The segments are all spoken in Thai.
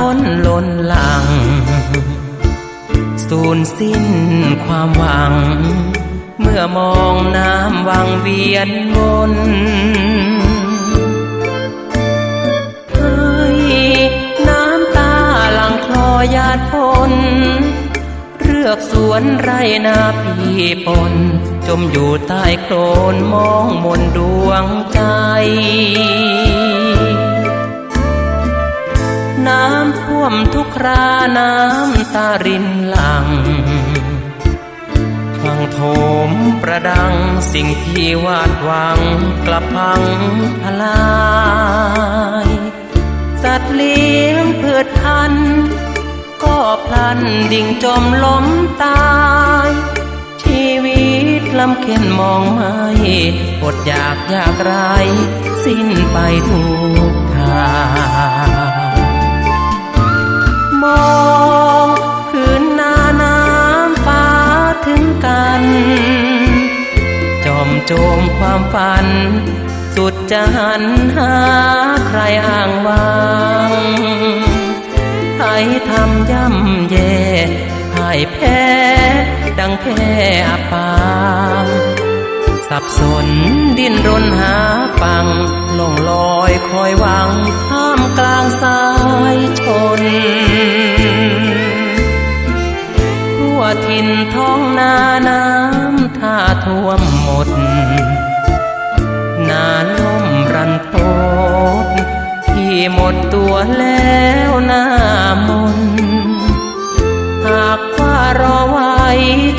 พ้นล้นหลัง สูญสิ้นความหวัง เมื่อมองน้ำวังเวียนวนเฮ้น้ำตาหลังคลอยาดพนเรือกสวนไรนาพี่ปน จมอยู่ใต้โคลนมองมนดวงใจ มทุกคราน้ำตารินหลังพังโถมประดังสิ่งที่วาดหวังกลับพังพลายสัตว์เลี้ยงเพืชพัน ก็พลันดิ่งจมล้มตาย ชีวิตลำเค็นมองไม่อดอยากอยากไร สิ้นไปทุกทาง โจมความฝัน สุดจะหันหาใครอ้างวางไทยทำย่ำแย่พ่ายแพ้ ดังแพ้อปางสับสนดิ้นรนหาปังล่องลอยคอยหวังท่ามกลางสายชนทั่วถิ่นท้องนาน้ำ ท่าท่วมหมด นาล่มรันทดที่หมดตัวแล้วหน้ามน หากว่ารอไว้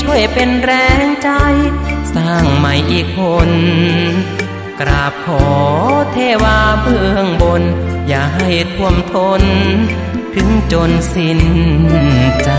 ช่วยเป็นแรงใจ สร้างใหม่อีกคนกราบขอเทวาเบื้องบน อย่าให้ท่วมทน ถึงจนสิ้นใจ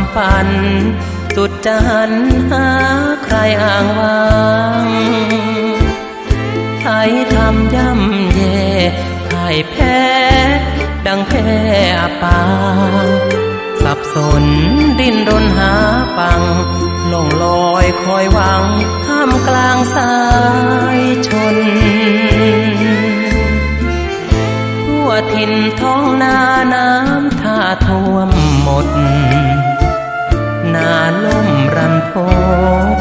ความฝัน สุดจะหันหาใครอ้างวางไทยทำย่ำแย่พ่ายแพ้ ดังแพ้ปางสับสนดิ้นรนหาปังล่องลอยคอยหวังท่ามกลางสายชนทั่วถิ่นท้องนาน้ำ มรันทด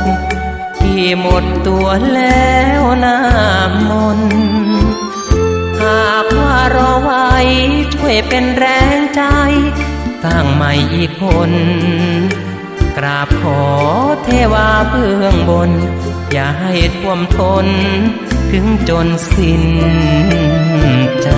ที่หมดตัวแล้วน้ามนหากว่ารอไว้ช่วยเป็นแรงใจ สร้างใหม่อีกคน กราบขอเทวาเบื้องบน อย่าให้ท่วมทน ถึงจนสิ้นใจ